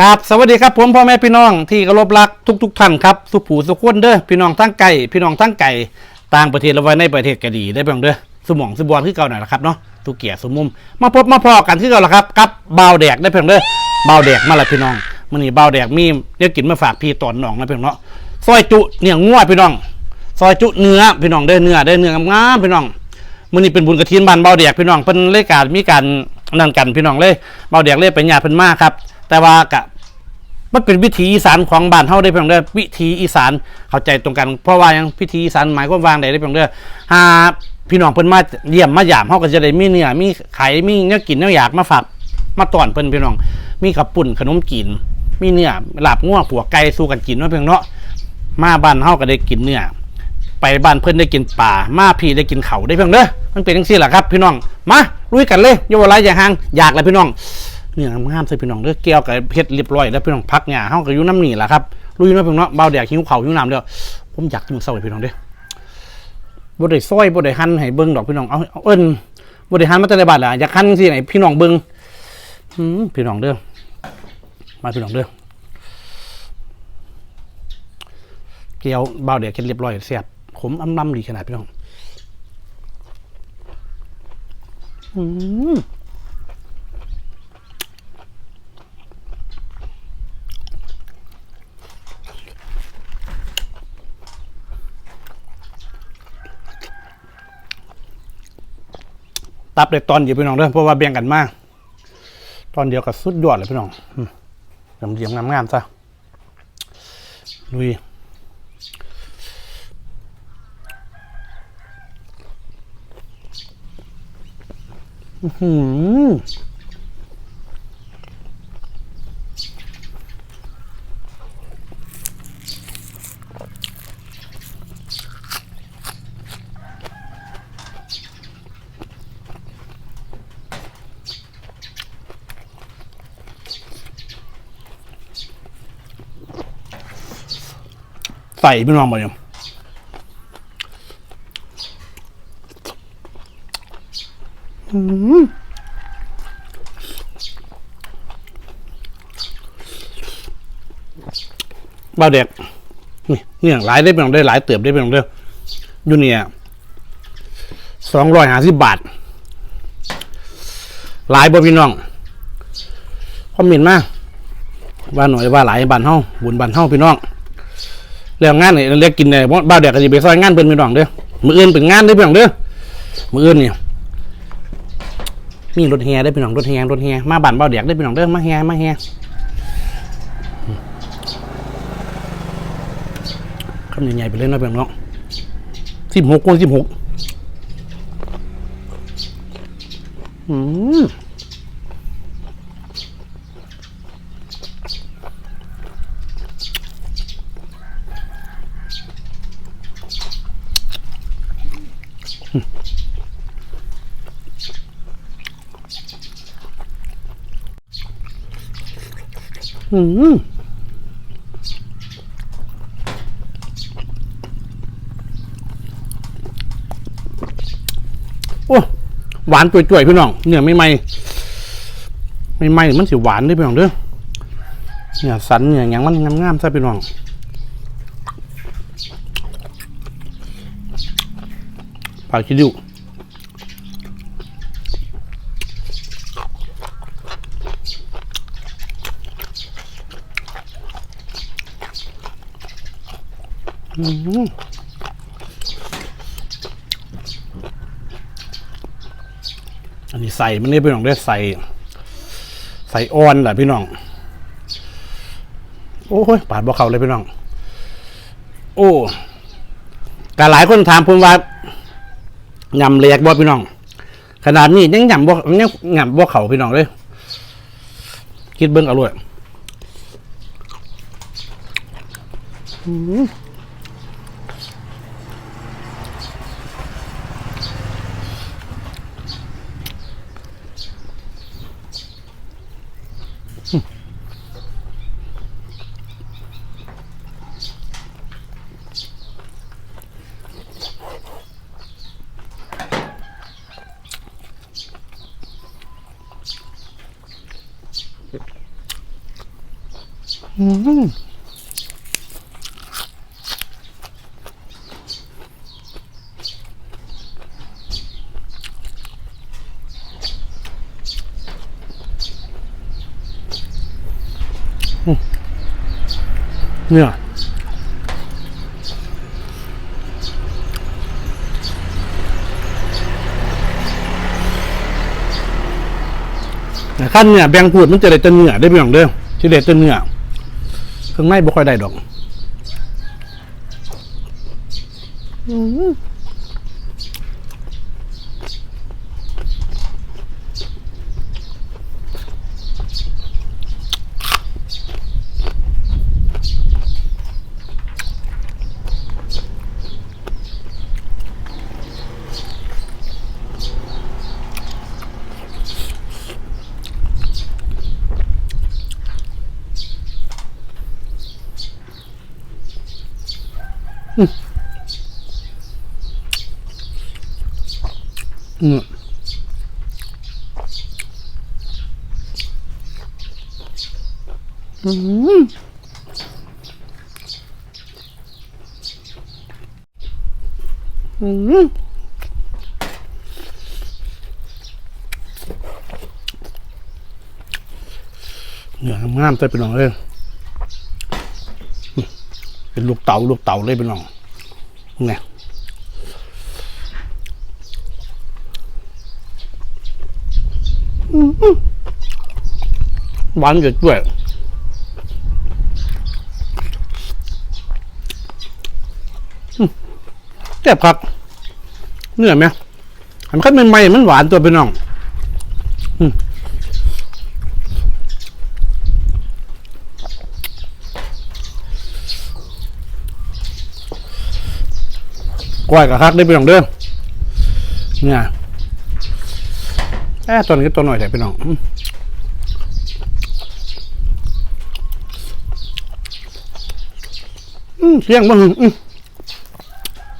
กราบสวัสดีครับผมพ่อแม่พี่น้องที่เคารพรักทุกทุกท่านครับสุผูสุขคนเด้อพี่น้องทั้งไก่พี่น้องทั้งไก่ต่างประเทศและไว้ในประเทศก็ดีได้เพียงเด้อสมองสมบอลคือเก่าหน่อยละครับเนาะทุกเกียรติสมมุม มาพบมาพอกันคือเก่าละครับกับเบาแดกได้เพียงเด้อเบาแดกมาละพี่น้องมื้อนี้เบาแดกมีเดี๋ยวกินมาฝากพี่ตอนน้องนะเพียงเนาะซอยจุเนี่ยงัวพี่น้อง ซอยจุเนื้อพี่น้องเด้เนื้อเด้เนื้องามพี่น้องมื้อนี้เป็นบุญกระถินบานเบาเดียกพี่น้องเพิ่นเลยการมีการนั่นกันพี่น้องเลยเบาเดียกเลยเป็นญาติเพิ่นมากครับแต่ว่ากะ มันเป็นวิถีอีสานของบ้านเฮาได้เพียงเด้อวิถีอีสานเข้าใจตรงกันเพราะว่ายังพิธีอีสานหมายความว่าได้ได้เพียงเด้อหาพี่น้องเพิ่นมาเยี่ยมมาหยามเฮาก็จะได้มีเนื้อมีไข่มีเนื้อกินเนื้ออยากมาฝากมาต้อนเพิ่นพี่น้อง มีกับปุ่นขนมจีนมีเนื้อลาบงัวผัวไก่สู้กันกินเนาะเพียงเนาะมาบ้านเฮาก็ได้กินเนื้อไปบ้านเพื่อนได้กินป่ามาพี่ได้กินเขาได้เพียงเด้อมันเป็นจังซี่แหละครับ พี่น้องมาลุยกันเลยโยาวไรอย่าห่างอยากเลยพี่น้อง เนี่ยงามใส่พี่น้องเด้อแก้วกับเพชรเรียบร้อยแล้วพี่น้องพักหญ้าเฮาก็อยู่น้ำหนีแหละครับลุยเนาะพี่น้องเบาแดกหิวเขาหิวน้ำเด้อผมอยากกินเศร้าเลยพี่น้องเด้อบ่ได้ซอยบ่ได้หั่นให้เบิ่งดอกพี่น้องเอาเอาเอิ้นบ่ได้หั่นมาแต่ในบานล่ะอยากหั่นสิไหนพี่น้องเบิ่งอืมพี่น้องเด้อมาพี่น้องเด้อแก้วเบาแดกเฮ็ดเรียบร้อยแซ่บขมอำลำดีขนาดพี่น้อง อืม ตับเลยตอนเดียวพี่น้องเด้อเพราะว่าแบ่งกันมากตอนเดียวกับสุดยอดเลยพี่น้องอืมเดี๋ยวเดียมงามๆซะลุยหืม ใส่พี่น้องมาเนี่ยเบาเด็กนี่เนี่ยหลายได้พี่น้องได้หลายเติบได้พี่น้องเด้ออยู่เนี่ยสองร้อยห้าสิบบาท หลายบ่พี่น้องคอมเมนต์มาว่าหน่อยว่าหลายบ้านเฮาบุญบ้านเฮาพี่น้อง แล้วงานนี่เรียกกินเนี่ยบ้าวแดกก็สิไปซอยงานเพิ่นพี่น้องเด้อมืออื่นเป็นงานเด้อพี่น้องเด้อมืออื่นเนี่ยมีรถแห่ได้อพี่น้องรถแห่รถแห่มาบ้านบ้าวแดกได้อพี่น้องเด้อมาแห่มาแห่คำใหญ่ๆไปเลยเนะพี่น้องสิบหกคูณสิบหกอืม อืมโอ้หวานจ่วยๆพี่น้องเนื้อไม่ไหมไม่ไหมมันสิหวานด้วยพี่น้องเด้อเนี่ยสันเนี่ยอย่างมันงามๆใช่พี่น้องปลาคิด อันนี้ใส่มันนี่พี่น้องได้ใส่ ใส่อ่อนแหละพี่น้อง โอ้ยปาดบ่เขาเลยพี่น้อง โอ้กหลายคนถามผมว่ายำเล็กบ่พี่น้อง ขนาดนี้ยังยำบ่ยังยำบ่เขาพี่น้องเลยคิดเบิ้งเอาเลย เนี่ยขั้นเนี่ยแบงพูดมันจะได้แตัเนื้อได้เพียงเด้อจะได้แตัเนื้อ เครื่องในบ่ค่อยได้ดอก อืม อืมอืมอืมเนื้องามใจเป็นน้องเลย เป็นลูกเต่าลูกเต่าเลยเป็นน้องเนี่ยหวานเกิดด้วยแซ่บครับเนื้อไหมอันขั้นใหม่ๆมันหวานตัวไปน้อง อืม กล้วยกับคักได้ไปน้องเด้อเนี่ยแอบตัวนี้ตัวหน่อยแต่ไปน้องอืมเสียงบ่หึอืม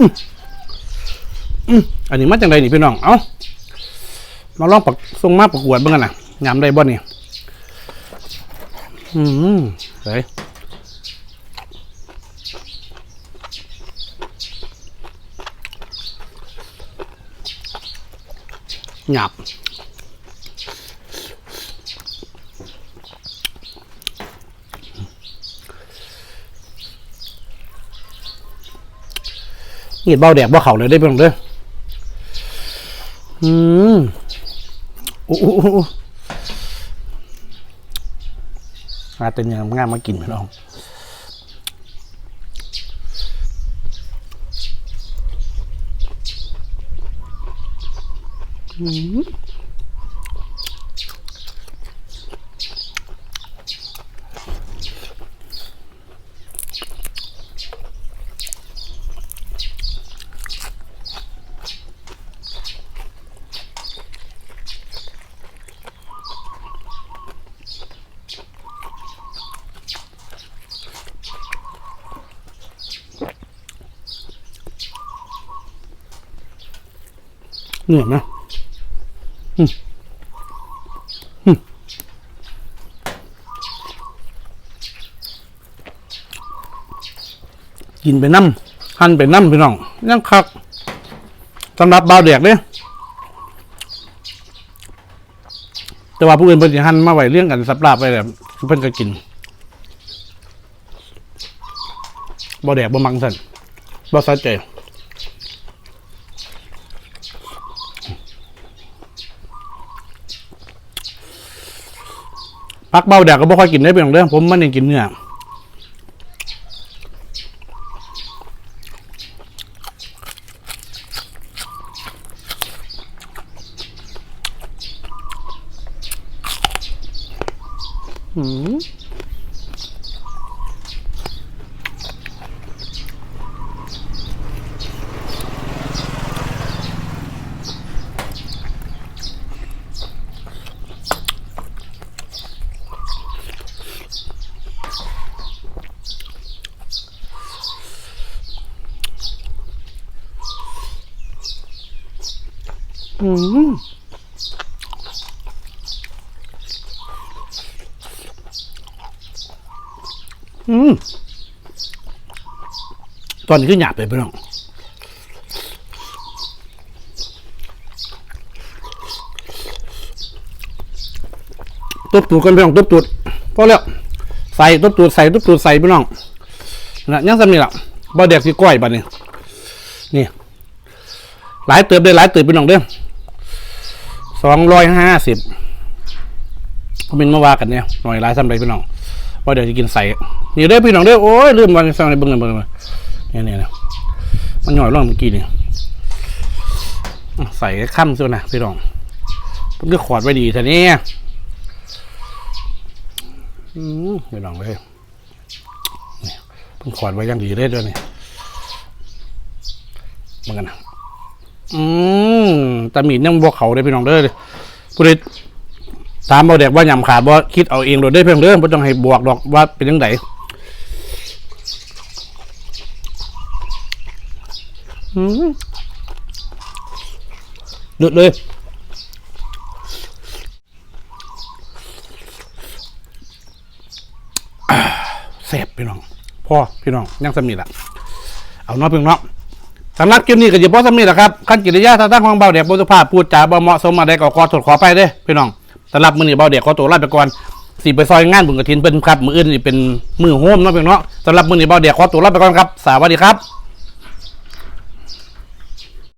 อืมอืมอันนี้มาจังไดนี่พี่น้อง เอ้า มาลองปักส่งมาประกวดบิ่งกันนะยามได้บ่นี่อืมเฮ้ย หยาบนี่เบาแดกบ่เขาเลยได้เพียงเด้ออืมโอ้โหมาเป็นอย่างงามมากินพี่น้อง เหนื่อยไหม กินไปน้ำหั่นไปน้ำพี่น้องยังคักสำหรับเบาวเด็กเด้แต่ว่าผู้อื่นเพิ่นสิหั่นมาไว้เลี้ยงกันสับลาบไปแบบเพิ่นก็กินบ่แดกบ่มังสันบ่สะใจ พักเบาแดกก็บ่ค่อยกินได้เป็นของเรื่องผมมันยังกินเนื้ออืม อืมอืมตอนนี้ขึ้นหยาบไปพี่น้องตุบตูดกันพี่น้องตุบตูดพอแล้วใส่ตุบตูดใส่ตุบตูดใส่พี่น้องนะยังสำนี่ละบ่เด็กสิก้อยบัดนี้นี่ หลายเติบได้หลายเติบพี่น้องเด้อ องร้อยห้าสิบผมเป็นมาว่ากันเนี่ยหน่อยหลายซ้ำไปพี่น้องว่าเดี๋ยวจะกินใส่นี่เด้อพี่น้องเด้อโอ้ยลืมวันสั่งในเบิ้งในเบิ้งเลยเนี่ยเนี่ยเนี่ยมันหน่อยร่องเมื่อกี้เนี่อะใส่ข้ามส่วนนะพี่น้องมันก็ขอดไว้ดีแต่นี่อืมพี่น้องเลยนี่เพิ่งขอดไว้ยังดีเลยด้วยนี่เมือนกันนะอืม แตาหมีเนี่ยมันบอกเขาได้พี่น้องเด้อผู้ใดถามเอาเด็กว่ายำขาดบ่คิดเอาเองโดดได้เพียงเด้อบ่ต้องให้บวกดอกว่าเป็นยังไงอืมดือดเลยอ่าแซ่บพี่น้องพ่อพี่น้องยังสำนีละเอาเนาะเพียงเนาะ สำหรับคลิปนี้ก็จะพอสำนีแหละครับขั้นกิริยาทางด้านของเบาเด็กบุษภาพพูดจาบ่เหมาะสมอะได้ก็ขอถดขอไปเด้พี่น้องสำหรับมือนี้เบาเด็กขอตัวลาไปก่อนสีไปซอยงานบุญกะทินเป็นครับมืออื่นนี่เป็นมือโฮมเนาะพี่น้องสำหรับมือนี้เบาเด็กขอตัวลาไปก่อนครับสวัสดีครับ